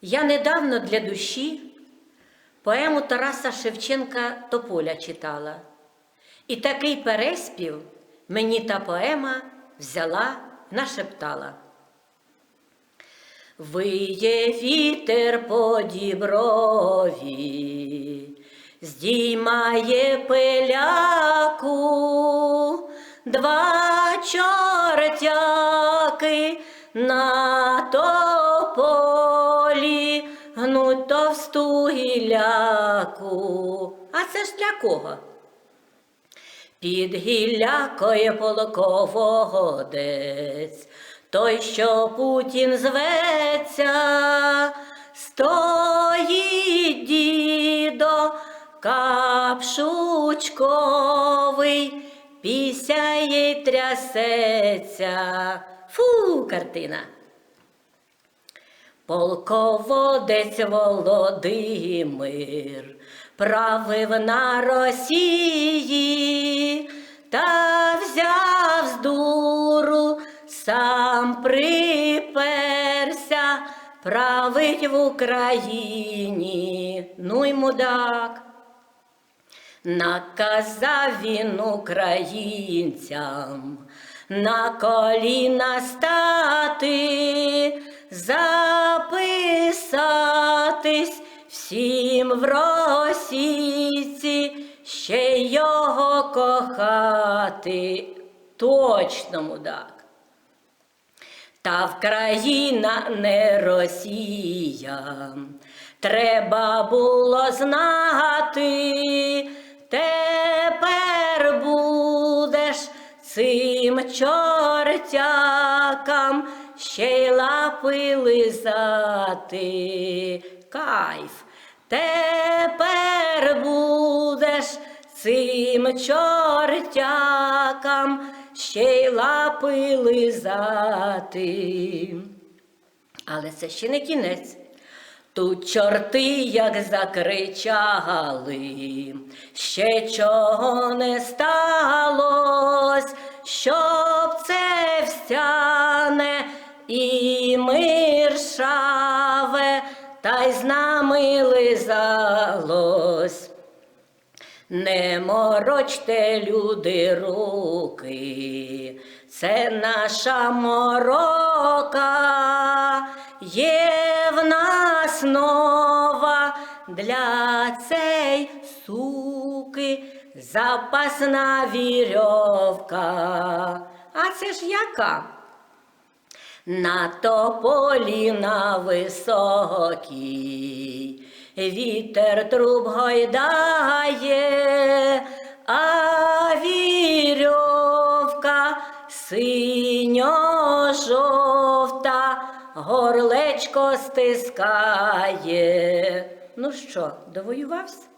Я недавно для душі поему Тараса Шевченка Тополя читала, і такий переспів мені та поема взяла, нашептала. Виє вітер по діброві, здіймає пиляку, два чортяки на тополі гіляку. А це ж для кого? Під гіллякою полководець, той, що Путін зветься, стоїть дідо капшучковий, пісяє трясеться. Фу, картина. Полководець Володимир правив на Росії та взяв з дуру, сам приперся, править в Україні. Ну й мудак. Наказав він українцям на коліна стати, записатись всім в російці, ще його кохати. Точно, мудак. Та Вкраїна не Росія. Треба було знати, тепер будеш цим чортякам ще й лапи лизати. Кайф. Тепер будеш цим чортякам ще й лапи лизати. Але це ще не кінець. Тут чорти як закричали, ще чого не сталось, щоб нами лизалось. Не морочте, люди, руки, це наша морока, є в нас нова для цей суки запасна вірьовка. А це ж яка? На тополі на високій вітер труб гойдає, а вірьовка синьо-жовта горлечко стискає. Ну що, довоювався?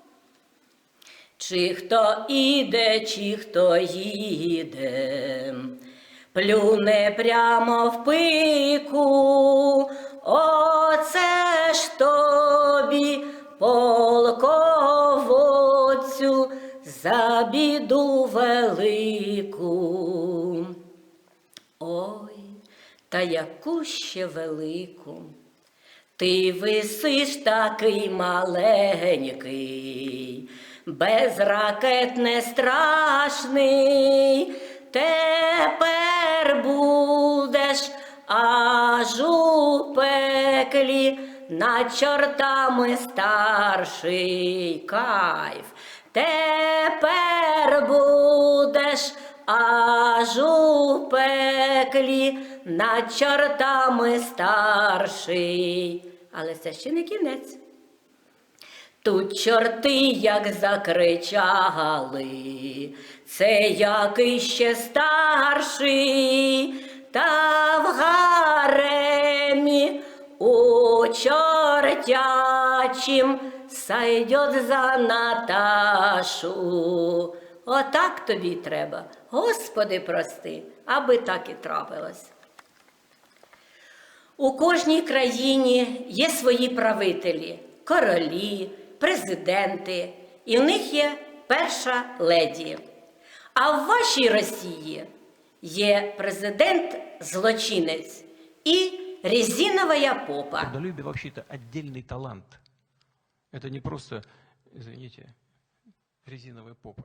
Чи хто іде, чи хто їде, плюне прямо в пику, велику. Ой, та яку ще велику. Ти висиш такий маленький, без ракет не страшний, тепер будеш аж у пеклі над чортами старший кайф. Тепер будеш аж у пеклі над чортами старший. Але це ще не кінець. Тут чорти як закричали, це який ще старший, та в гаремі у чортячим сайдет за Наташу. Отак тобі треба, Господи, прости, аби так і трапилось. У кожній країні є свої правителі, королі, президенти, і в них є перша леді. А в вашій Росії є президент злочинець і резиновая попа. Трудолюбие вообще-то отдельный талант. Это не просто, извините, резиновая попа.